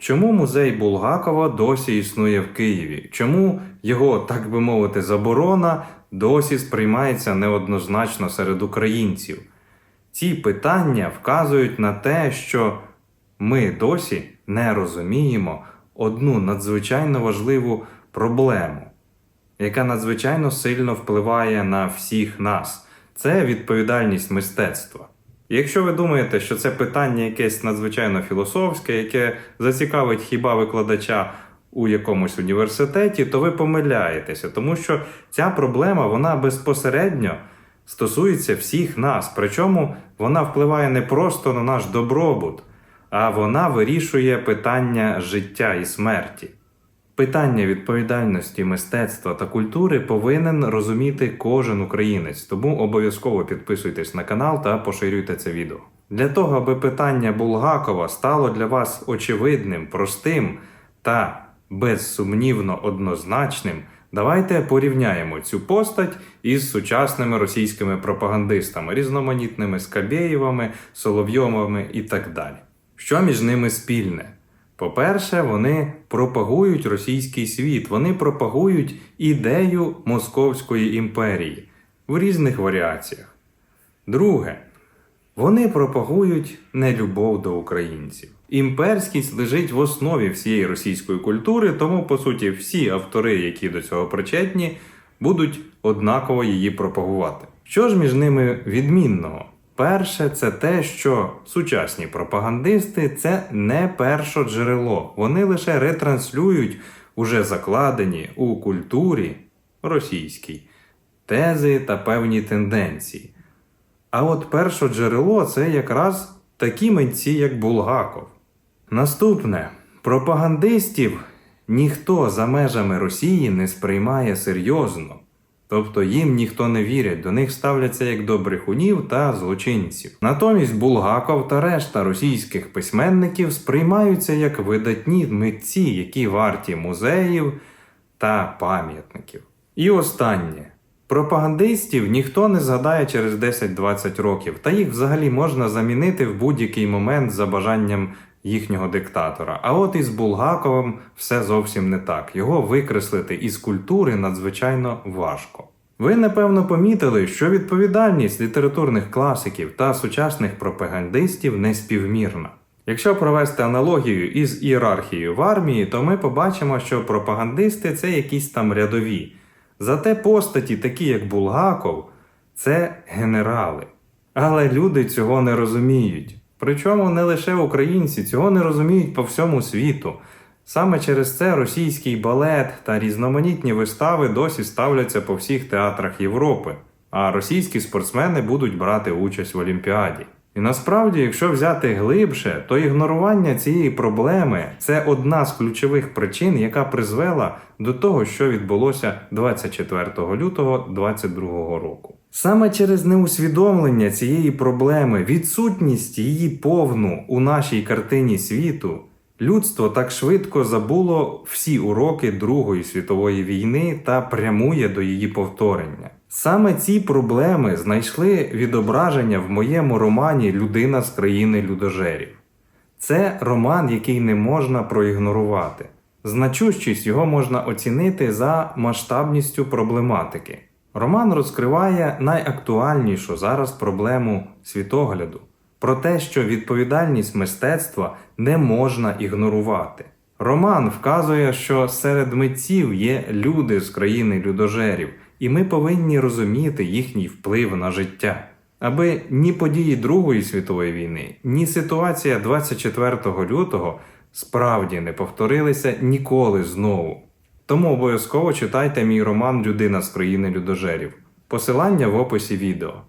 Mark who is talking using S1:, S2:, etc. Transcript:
S1: Чому музей Булгакова досі існує в Києві? Чому його, так би мовити, заборона досі сприймається неоднозначно серед українців? Ці питання вказують на те, що ми досі не розуміємо одну надзвичайно важливу проблему, яка надзвичайно сильно впливає на всіх нас. Це відповідальність мистецтва. Якщо ви думаєте, що це питання якесь надзвичайно філософське, яке зацікавить хіба викладача у якомусь університеті, то ви помиляєтеся, тому що ця проблема вона безпосередньо стосується всіх нас. Причому вона впливає не просто на наш добробут, а вона вирішує питання життя і смерті. Питання відповідальності мистецтва та культури повинен розуміти кожен українець, тому обов'язково підписуйтесь на канал та поширюйте це відео. Для того, аби питання Булгакова стало для вас очевидним, простим та безсумнівно однозначним, давайте порівняємо цю постать із сучасними російськими пропагандистами, різноманітними Скабєєвами, Соловйомами і так далі. Що між ними спільне? По-перше, вони пропагують російський світ, вони пропагують ідею Московської імперії в різних варіаціях. Друге, вони пропагують нелюбов до українців. Імперськість лежить в основі всієї російської культури, тому, по суті, всі автори, які до цього причетні, будуть однаково її пропагувати. Що ж між ними відмінного? Перше, це те, що сучасні пропагандисти це не першоджерело. Вони лише ретранслюють уже закладені у культурі російській тези та певні тенденції. А от першоджерело це якраз такі митці, як Булгаков. Наступне пропагандистів ніхто за межами Росії не сприймає серйозно. Тобто їм ніхто не вірить, до них ставляться як до брехунів та злочинців. Натомість Булгаков та решта російських письменників сприймаються як видатні митці, які варті музеїв та пам'ятників. І останнє. Пропагандистів ніхто не згадає через 10-20 років, та їх взагалі можна замінити в будь-який момент за бажанням їхнього диктатора. А от із Булгаковим все зовсім не так. Його викреслити із культури надзвичайно важко. Ви напевно помітили, що відповідальність літературних класиків та сучасних пропагандистів неспівмірна. Якщо провести аналогію із ієрархією в армії, то ми побачимо, що пропагандисти це якісь там рядові. Зате постаті, такі як Булгаков, це генерали. Але люди цього не розуміють. Причому не лише українці цього не розуміють по всьому світу. Саме через це російський балет та різноманітні вистави досі ставляться по всіх театрах Європи, а російські спортсмени будуть брати участь в Олімпіаді. І насправді, якщо взяти глибше, то ігнорування цієї проблеми це одна з ключових причин, яка призвела до того, що відбулося 24 лютого 2022 року. Саме через неусвідомлення цієї проблеми, відсутність її повну у нашій картині світу, людство так швидко забуло всі уроки Другої світової війни та прямує до її повторення. Саме ці проблеми знайшли відображення в моєму романі Людина з країни людожерів. Це роман, який не можна проігнорувати. Значущість його можна оцінити за масштабністю проблематики. Роман розкриває найактуальнішу зараз проблему світогляду про те, що відповідальність мистецтва не можна ігнорувати. Роман вказує, що серед митців є люди з країни людожерів, і ми повинні розуміти їхній вплив на життя. Аби ні події Другої світової війни, ні ситуація 24 лютого справді не повторилися ніколи знову. Тому обов'язково читайте мій роман Людина з країни людожерів. Посилання в описі відео.